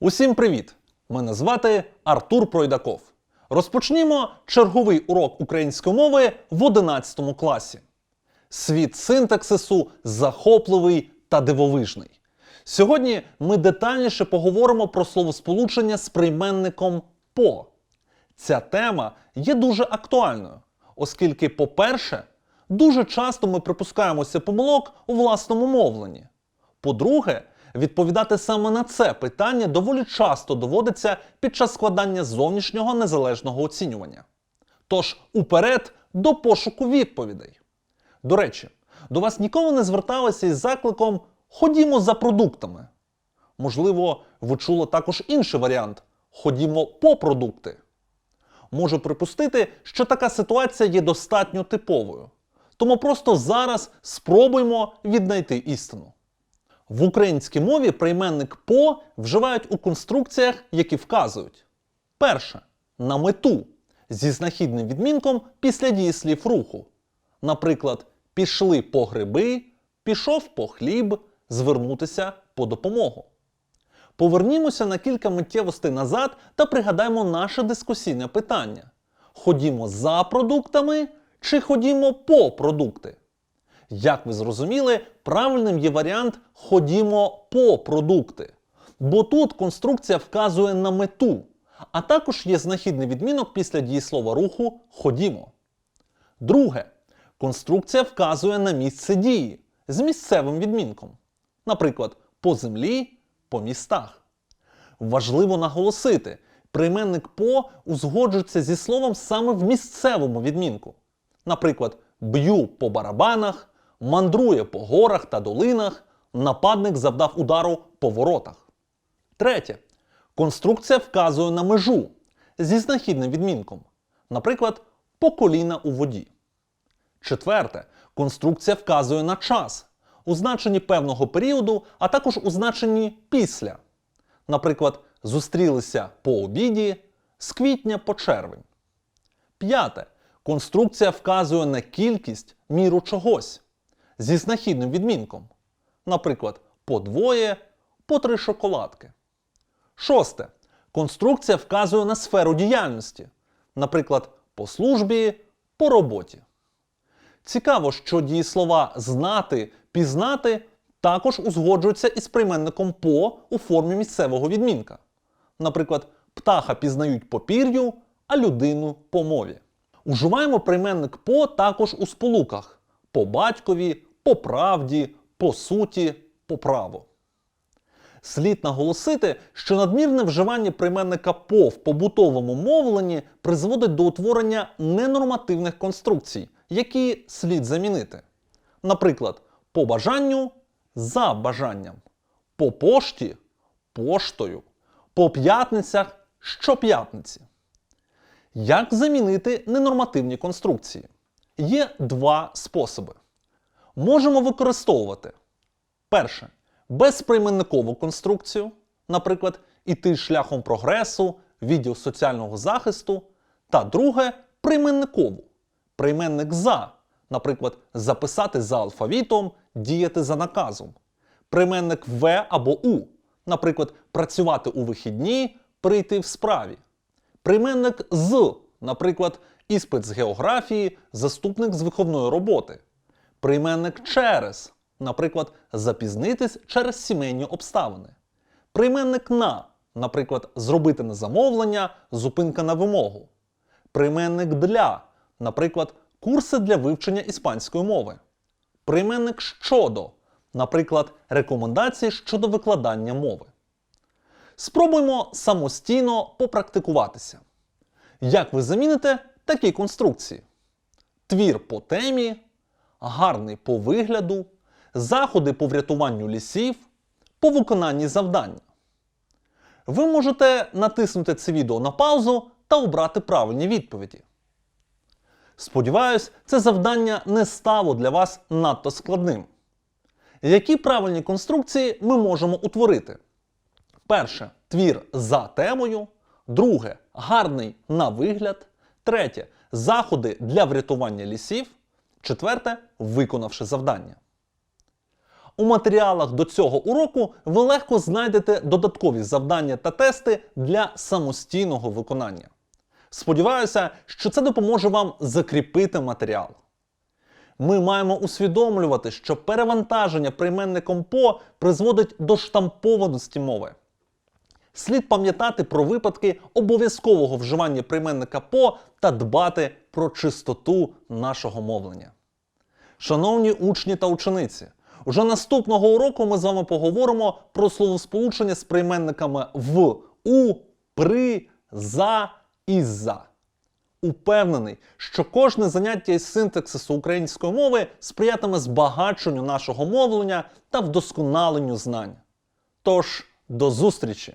Усім привіт! Мене звати Артур Пройдаков. Розпочнімо черговий урок української мови в 11 класі. Світ синтаксису захопливий та дивовижний. Сьогодні ми детальніше поговоримо про словосполучення з прийменником по. Ця тема є дуже актуальною, оскільки, по-перше, дуже часто ми припускаємося помилок у власному мовленні. По-друге, відповідати саме на це питання доволі часто доводиться під час складання зовнішнього незалежного оцінювання. Тож, уперед до пошуку відповідей. До речі, до вас ніколи не зверталися із закликом Ходімо за продуктами. Можливо, ви чули також інший варіант Ходімо по продукти. Можу припустити, що така ситуація є достатньо типовою. Тому просто зараз спробуємо віднайти істину. В українській мові прийменник по вживають у конструкціях, які вказують. Перше на мету зі знахідним відмінком після дієслів руху. Наприклад, пішли по гриби, пішов по хліб, звернутися по допомогу. Повернімося на кілька миттєвостей назад та пригадаємо наше дискусійне питання: ходімо за продуктами чи ходімо по продукти? Як ви зрозуміли, правильним є варіант ходімо по продукти. Бо тут конструкція вказує на мету, а також є знахідний відмінок після дієслова руху ходімо. Друге, конструкція вказує на місце дії з місцевим відмінком. Наприклад, по землі, по містах. Важливо наголосити, прийменник по узгоджується зі словом саме в місцевому відмінку. Наприклад, б'ю по барабанах, мандрує по горах та долинах, нападник завдав удару по воротах. Третє. Конструкція вказує на межу зі знахідним відмінком. Наприклад, по коліна у воді. Четверте. Конструкція вказує на час у значенні певного періоду, а також у значенні після. Наприклад, зустрілися по обіді з квітня по червень. П'яте. Конструкція вказує на кількість міру чогось зі знахідним відмінком. Наприклад, по двоє, по три шоколадки. Шосте. Конструкція вказує на сферу діяльності. Наприклад, по службі, по роботі. Цікаво, що дієслова знати, пізнати також узгоджуються із прийменником по у формі місцевого відмінка. Наприклад, птаха пізнають по пір'ю, а людину по мові. Уживаємо прийменник по також у сполуках по батькові, по правді, по суті, по праву. Слід наголосити, що надмірне вживання прийменника по в побутовому мовленні призводить до утворення ненормативних конструкцій, які слід замінити. Наприклад, по бажанню за бажанням, по пошті поштою, по п'ятницях щоп'ятниці. Як замінити ненормативні конструкції? Є два способи. Можемо використовувати перше безприйменникову конструкцію, наприклад, іти шляхом прогресу, відділ соціального захисту, та друге прийменникову. Прийменник за, наприклад, записати за алфавітом, діяти за наказом. Прийменник в або у, наприклад, працювати у вихідні, прийти в справі. Прийменник з, наприклад, іспит з географії, заступник з виховної роботи. Прийменник через, наприклад, запізнитись через сімейні обставини. Прийменник на, наприклад, зробити на замовлення, зупинка на вимогу. Прийменник для, наприклад, курси для вивчення іспанської мови. Прийменник щодо, наприклад, рекомендації щодо викладання мови. Спробуймо самостійно попрактикуватися. Як ви заміните такі конструкції? Твір по темі, гарний по вигляду, заходи по врятуванню лісів, по виконанні завдання. Ви можете натиснути це відео на паузу та обрати правильні відповіді. Сподіваюсь, це завдання не стало для вас надто складним. Які правильні конструкції ми можемо утворити? Перше твір за темою. Друге гарний на вигляд. Третє заходи для врятування лісів. Четверте виконавши завдання. У матеріалах до цього уроку ви легко знайдете додаткові завдання та тести для самостійного виконання. Сподіваюся, що це допоможе вам закріпити матеріал. Ми маємо усвідомлювати, що перевантаження прийменником по призводить до штампованості мови. Слід пам'ятати про випадки обов'язкового вживання прийменника по та дбати про чистоту нашого мовлення. Шановні учні та учениці, уже наступного уроку ми з вами поговоримо про словосполучення з прийменниками в, у, при, за і за. Упевнений, що кожне заняття із синтаксису української мови сприятиме збагаченню нашого мовлення та вдосконаленню знань. Тож, до зустрічі!